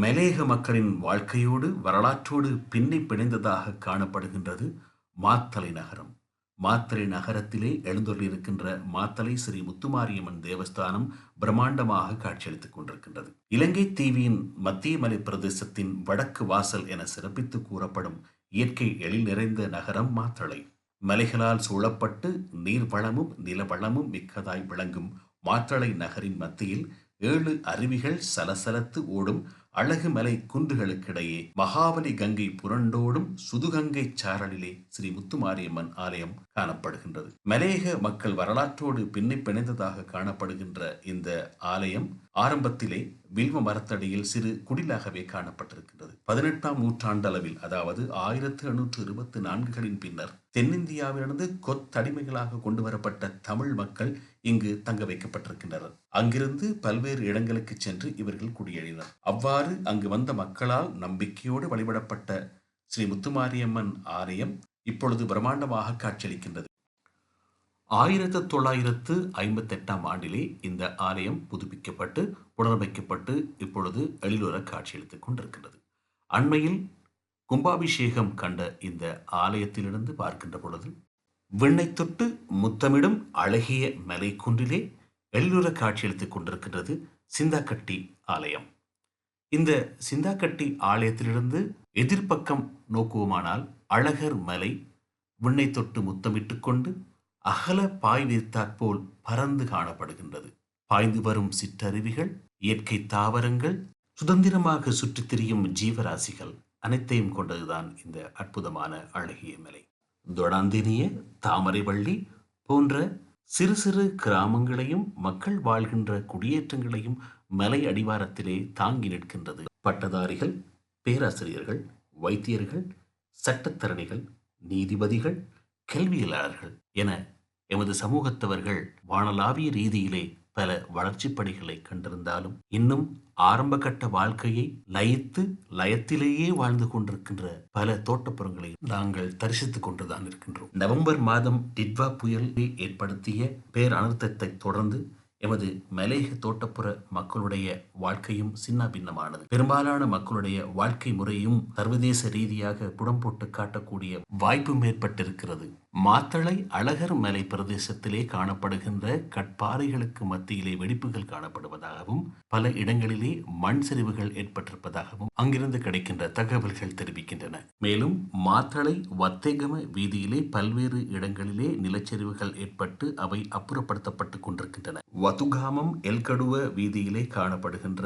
மலேக மக்களின் வாழ்க்கையோடு வரலாற்றோடு பின்னி பிணைந்ததாக காணப்படுகின்றது மாத்தலை நகரம். மாத்தலை நகரத்திலே எழுந்தொள்ளிருக்கின்ற மாத்தலை ஸ்ரீ முத்துமாரியம்மன் தேவஸ்தானம் பிரம்மாண்டமாக காட்சியளித்துக் கொண்டிருக்கின்றது. இலங்கை தீவியின் மத்திய மலை பிரதேசத்தின் வடக்கு வாசல் என சிறப்பித்து கூறப்படும் இயற்கை எழில் நிறைந்த நகரம் மாத்தளை. மலைகளால் சூழப்பட்டு நீர்வளமும் நிலவளமும் மிக்கதாய் விளங்கும் மாத்தளை நகரின் மத்தியில் ஏழு அருவிகள் சலசலத்து ஓடும் அழகு மலை குன்றுகளுக்கிடையே மகாபலி கங்கை புரண்டோடும் சுதுகங்கை சாரலிலே ஸ்ரீ முத்துமாரியம்மன் ஆலயம் காணப்படுகின்றது. மலையக மக்கள் வரலாற்றோடு பின்னை பிணைந்ததாக காணப்படுகின்ற இந்த ஆலயம் ஆரம்பத்திலே வில்வ மரத்தடியில் சிறு குடிலாகவே காணப்பட்டிருக்கின்றது. பதினெட்டாம் நூற்றாண்டளவில் அதாவது ஆயிரத்து எண்ணூற்று இருபத்தி நான்குகளின் பின்னர் தென்னிந்தியாவிலிருந்து கொத்தடிமைகளாக கொண்டு வரப்பட்ட தமிழ் மக்கள் இங்கு தங்க வைக்கப்பட்டிருக்கின்றனர். அங்கிருந்து பல்வேறு இடங்களுக்கு சென்று இவர்கள் குடியேறினர். அவ்வாறு அங்கு வந்த மக்களால் நம்பிக்கையோடு வழிபடப்பட்ட ஸ்ரீ முத்துமாரியம்மன் ஆலயம் இப்பொழுது பிரம்மாண்டமாக காட்சியளிக்கின்றது. ஆயிரத்து தொள்ளாயிரத்து ஐம்பத்தெட்டாம் ஆண்டிலே இந்த ஆலயம் புதுப்பிக்கப்பட்டு புனரமைக்கப்பட்டு இப்பொழுது எழிலுற காட்சியளித்துக் கொண்டிருக்கின்றது. அண்மையில் கும்பாபிஷேகம் கண்ட இந்த ஆலயத்திலிருந்து பார்க்கின்ற பொழுது விண்ணை தொட்டு முத்தமிடும் அழகிய மலை குன்றிலே எழிலுற காட்சியளித்துக் கொண்டிருக்கின்றது சிந்தாக்கட்டி ஆலயம். இந்த சிந்தாக்கட்டி ஆலயத்திலிருந்து எதிர்ப்பக்கம் நோக்குவோமானால் அழகர் மலை விண்ணை தொட்டு முத்தமிட்டு கொண்டு அகல பாய் விரித்தாற்போல் பறந்து காணப்படுகின்றது. பாய்ந்து வரும் சிற்றருவிகள் இயற்கை தாவரங்கள் சுதந்திரமாக சுற்றித் திரியும் ஜீவராசிகள் அனைத்தையும் கொண்டதுதான் இந்த அற்புதமான அழகிய மலை. தொடாந்தினிய தாமரைவள்ளி போன்ற சிறு சிறு கிராமங்களையும் மக்கள் வாழ்கின்ற குடியேற்றங்களையும் மலை அடிவாரத்திலே தாங்கி நிற்கின்றது. பட்டதாரிகள் பேராசிரியர்கள் வைத்தியர்கள் சட்டத்தரணிகள் நீதிபதிகள் கல்வியலாளர்கள் என எமது சமூகத்தவர்கள் வானளாவிய ரீதியிலே பல வளர்ச்சிப் பணிகளை கண்டிருந்தாலும் இன்னும் ஆரம்ப கட்ட வாழ்க்கையை லயித்து லயத்திலேயே வாழ்ந்து கொண்டிருக்கின்ற பல தோட்டப்புறங்களை நாங்கள் தரிசித்துக் கொண்டுதான் இருக்கின்றோம். நவம்பர் மாதம் டிட்வா புயல் ஏற்படுத்திய பேர் அனர்த்தத்தை தொடர்ந்து எமது மலேக தோட்டப்புற மக்களுடைய வாழ்க்கையும் சின்ன பின்னமானது பெரும்பாலான மக்களுடைய வாழ்க்கை முறையும் சர்வதேச ரீதியாக புடம் போட்டு காட்டக்கூடிய வாய்ப்பும் ஏற்பட்டிருக்கிறது மாத்தளை அழகர் மலை பிரதேசத்திலே காணப்படுகின்ற கட்பாறைகளுக்கு மத்தியிலே வெடிப்புகள் காணப்படுவதாகவும் பல இடங்களிலே மண் சரிவுகள் ஏற்பட்டிருப்பதாகவும் அங்கிருந்து கிடைக்கின்ற தகவல்கள் தெரிவிக்கின்றன. மேலும் மாத்தளை வத்தேகம வீதியிலே பல்வேறு இடங்களிலே நிலச்சரிவுகள் ஏற்பட்டு அவை அப்புறப்படுத்தப்பட்டு கொண்டிருக்கின்றன. வதுகாமம் எல்கடுவ வீதியிலே காணப்படுகின்ற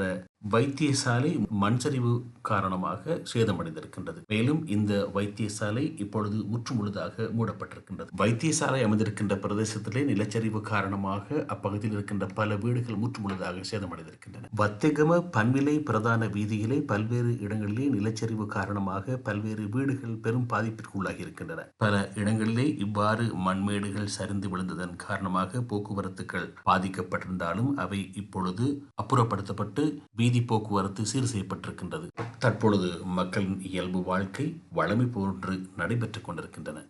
வைத்தியசாலை மண்சரிவு காரணமாக சேதமடைந்திருக்கின்றது. மேலும் இந்த வைத்தியசாலை இப்பொழுது முற்றுமுழுதாக மூடப்பட்டிருக்கின்றது. வைத்தியசாலை அமைந்திருக்கின்ற பிரதேசத்திலே நிலச்சரிவு காரணமாக அப்பகுதியில் இருக்கின்ற பல வீடுகள் முற்றுமுழுதாக சேதமடைந்திருக்கின்றன. வத்தகம பன்விலை பிரதான வீதியிலே பல்வேறு இடங்களிலே நிலச்சரிவு காரணமாக பல்வேறு வீடுகள் பெரும் பாதிப்பிற்கு உள்ளாகி இருக்கின்றன பல இடங்களிலே இவ்வாறு மண்மேடுகள் சரிந்து விழுந்ததன் காரணமாக போக்குவரத்துகள் பாதிக்கப்பட்டிருந்தாலும் அவை இப்பொழுது அப்புறப்படுத்தப்பட்டு வீதி போக்குவரத்து சீர் செய்யப்பட்டிருக்கின்றது தற்பொழுது மக்களின் இயல்பு வாழ்க்கை வளமை போன்று நடைபெற்றுக் கொண்டிருக்கின்றன.